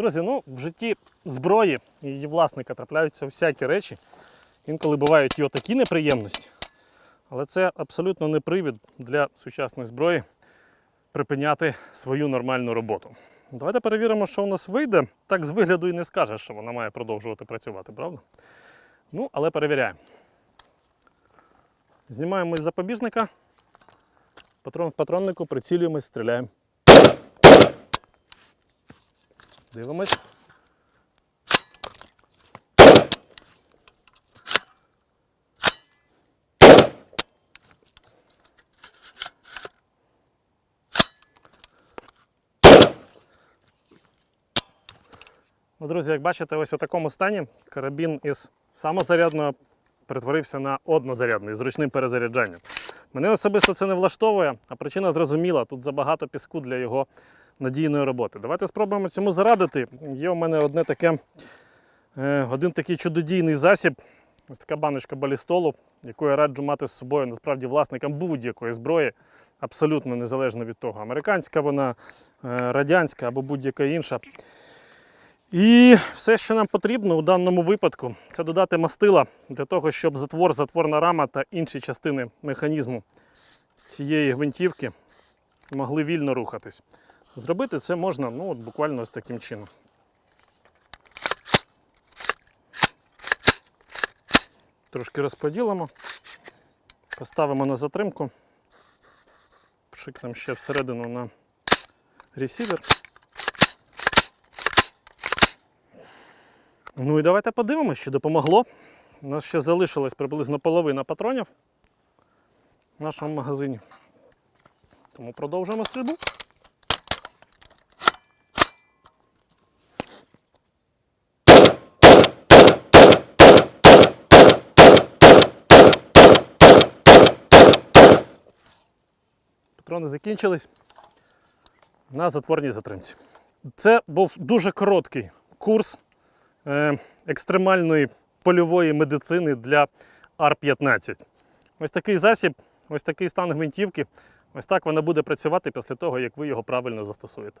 Друзі, ну в житті зброї і її власника трапляються всякі речі. Інколи бувають і отакі неприємності. Але це абсолютно не привід для сучасної зброї припиняти свою нормальну роботу. Давайте перевіримо, що у нас вийде. Так з вигляду і не скажеш, що вона має продовжувати працювати, правда? Ну, але перевіряємо. Знімаємо із запобіжника. Патрон в патроннику, прицілюємось, стріляємо. Дивимось. Ну, друзі, як бачите, ось у такому стані карабін із самозарядного перетворився на однозарядний з ручним перезаряджанням. Мене особисто це не влаштовує, а причина зрозуміла. Тут забагато піску для його надійної роботи. Давайте спробуємо цьому зарадити. Є у мене одне таке, е, один такий чудодійний засіб. Ось така баночка балістолу, яку я раджу мати з собою насправді власникам будь-якої зброї, абсолютно незалежно від того, американська вона, е, радянська або будь-яка інша. І все, що нам потрібно у даному випадку, це додати мастила для того, щоб затвор, затворна рама та інші частини механізму цієї гвинтівки могли вільно рухатись. Зробити це можна ну, от буквально ось таким чином. Трошки розподілимо, поставимо на затримку, пшикнемо ще всередину на ресівер. Ну і давайте подивимося, чи допомогло. У нас ще залишилось приблизно половина патронів в нашому магазині. Тому продовжуємо стрільбу. Патрони закінчились на затворній затримці. Це був дуже короткий курс екстремальної польової медицини для Ар-15. Ось такий засіб, ось такий стан гвинтівки. Ось так вона буде працювати після того, як ви його правильно застосуєте.